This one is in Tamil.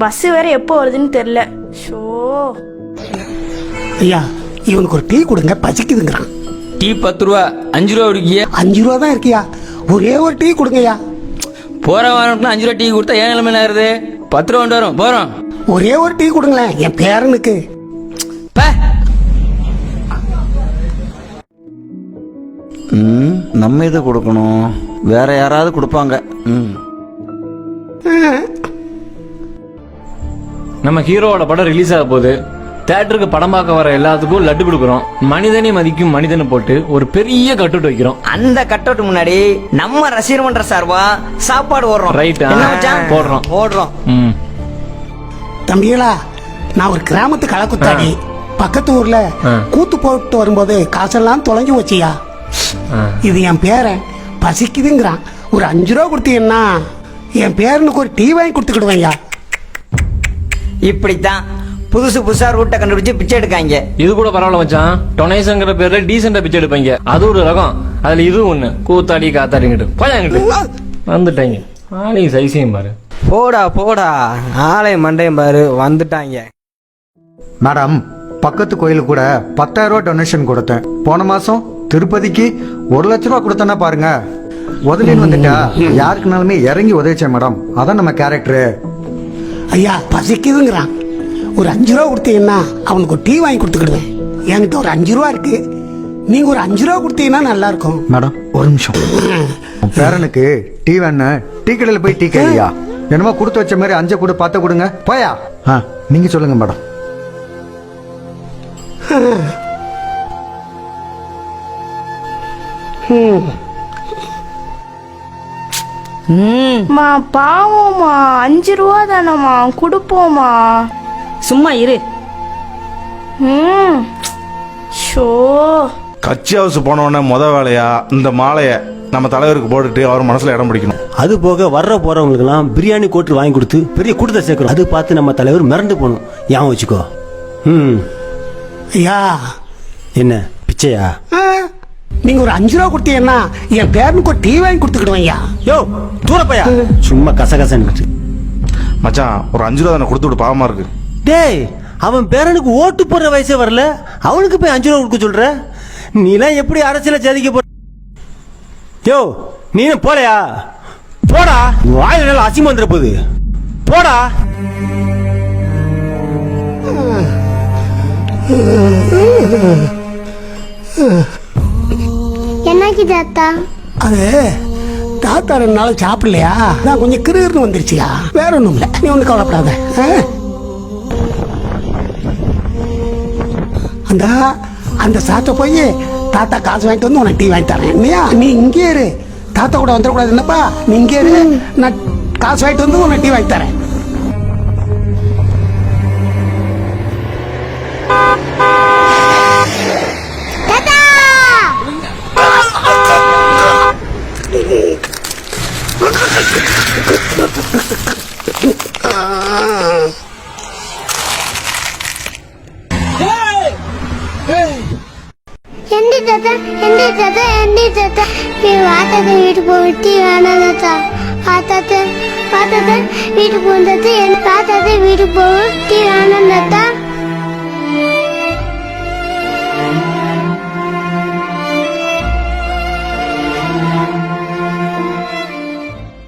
பஸ் வேற எப்போ வருதுன்னு தெரியல. ஷோ. ஐயா இவனுக்கு ஒரு டீ கொடுங்க பசிக்குதுங்கிறான். டீ பத்து ரூபா அஞ்சு ரூபா குடிக்கிய அஞ்சு ரூபா தான் இருக்கியா? ஒரே ஒரு டீ கொடுங்கய்யா போற வாரம் அஞ்சு ரூபா டீ கொடுத்தா ஏன் நிலைமை ஆகுது பத்து ரூபா கொண்டு வரும் போறோம். ஒரே ஒரு டீ கொடுங்களேன் என் பேரனுக்கு. ம் நம்ம இதை கொடுக்கணும். வேற யாராவது கொடுப்பாங்க. ம். நம்ம ஹீரோவோட படம் ரிலீஸ் ஆக போகுது தேட்டருக்கு படம் பார்க்க வர எல்லாத்துக்கும் லட்டு கொடுக்குறோம். மனிதனை மதிக்கும் மனிதனை போட்டு ஒரு பெரிய கட்டுட்டு வைக்கிறோம். அந்த கட்டவுட் முன்னாடி நம்ம ரசிகர் மன்ற சார்பா சாப்பாடு ஓடுறோம். மச்சான்? போடுறோம். போடுறோம். ம். தம்பிகளா நான் ஒரு கிராமத்து கலக்குத்தாடி பக்கத்து ஊர்ல. கூத்து போட்டு வரும்போது காசெல்லாம் தொலைஞ்சு வச்சியா. இது என் பேரன் பசிக்குதுங்கிறான். ஒரு அஞ்சு ரூபா கொடுத்தீங்கன்னா என் பேரனுக்கு ஒரு டீ வாங்கி கொடுத்துக்கிடுவேன்யா. இப்படித்தான் புதுசு புதுசா ரூட்டை கண்டுபிடிச்சு பிச்சை எடுக்காங்க. இது கூட பரவாயில்ல மச்சான். டொனேஷன்ங்கிற பேர்ல டீசெண்டா பிச்சை எடுப்பாங்க. அது ஒரு ரகம். அதுல இது ஒண்ணு. கூத்தாடி காத்தாடிங்கிட்டு போயாங்கிட்டு வந்துட்டாங்க. ஆளையும் சைஸையும் பாரு. போடா போடா. ஆலய மண்டையம் பாரு. வந்துட்டாங்க. மேடம் பக்கத்து கோயிலுக்கு கூட பத்தாயிரம் ரூபாய் டொனேஷன் கொடுத்தேன். போன மாசம் திருப்பதிக்கு ஒரு லட்ச ரூபா கொடுத்தேன்னா பாருங்க. உதவின்னு வந்துட்டா. யாருக்குனாலுமே இறங்கி உதவிச்சேன் மேடம். அதான் நம்ம கேரக்டரு ஐயா பசிக்குதுங்கிறான் ஒரு அஞ்சு ரூபா கொடுத்தீங்கன்னா அவனுக்கு ஒரு டீ வாங்கி கொடுத்துக்கிடுவேன். என்கிட்ட ஒரு அஞ்சு ரூபா இருக்கு. நீங்க ஒரு அஞ்சு ரூபா கொடுத்தீங்கன்னா நல்லா இருக்கும் மேடம் ஒரு நிமிஷம். பேரனுக்கு டீ வேணு டீ கடையில் போய் டீ கேளியா என்னமோ கொடுத்து வச்ச மாதிரி அஞ்சை கொடு பார்த்து கொடுங்க. போயா? ஆ நீங்க சொல்லுங்க மேடம். மா. பாவம்மா. அஞ்சு ரூபா தானம்மா. கொடுப்போமா சும்மா இரு. ம். ஷோ. கட்சி ஹவுஸ் போனோடனே முத வேலையா? இந்த மாலையை நம்ம தலைவருக்கு போட்டுட்டு அவர் மனசுல இடம் பிடிக்கணும். அது போக வர்ற போறவங்களுக்குலாம் பிரியாணி கோட்டு வாங்கி கொடுத்து பெரிய கூட்டத்தை சேர்க்கிறோம் அது பார்த்து நம்ம தலைவர் மிரண்டு போகணும். ஞாபகம் வச்சுக்கோ? ம். ஐயா. என்ன? பிச்சையா? ஆ, நீங்க ஒரு அஞ்சு ரூபா கொடுத்தீங்கன்னா என் பேரனுக்கு ஒரு டீ வாங்கி கொடுத்துக்கிடுவேன் ஐயா யோ தூரப்பையா சும்மா கசகசன்னு மச்சான் ஒரு அஞ்சு ரூபா தானே கொடுத்து விட்டு பாவமா இருக்கு டேய் அவன் பேரனுக்கு ஓட்டு போடுற வயசே வரல அவனுக்கு போய் அஞ்சு ரூபா கொடுக்க சொல்ற நீலாம் எப்படி அரசியல ஜாதிக்க போற யோ நீ போலையா போடா வாயில நல்லா அசிங்கம் வந்துட போகுது போடா என்னைக்கு தாத்தா அது தாத்தா ரெண்டு நாள் சாப்பிடலையா? நான் கொஞ்சம் கிருகிருன்னு வந்துருச்சியா? வேற ஒண்ணும் இல்ல. நீ ஒண்ணு கவலைப்படாத? அந்த அந்த சாத்த போய் தாத்தா காசு வாங்கிட்டு வந்து உனக்கு டீ வாங்கி தரேன். இல்லையா நீ இங்கே இரு. தாத்தா கூட வந்துடக்கூடாது என்னப்பா? நீ இங்கே இரு. நான் காசு வாங்கிட்டு வந்து உனக்கு டீ வாங்கி தரேன். എന്റെ തത്ത എന്റെ തത്ത എന്റെ തത്ത ആ തത്ത വീട്ടിൽ പോയിട്ട് വേണം തത്ത ആ തത്ത ആ തത്ത വീട്ടിൽ പോകുന്ന തത്ത ആ തത്ത വീട്ടിൽ പോയിട്ട് വേണം തത്ത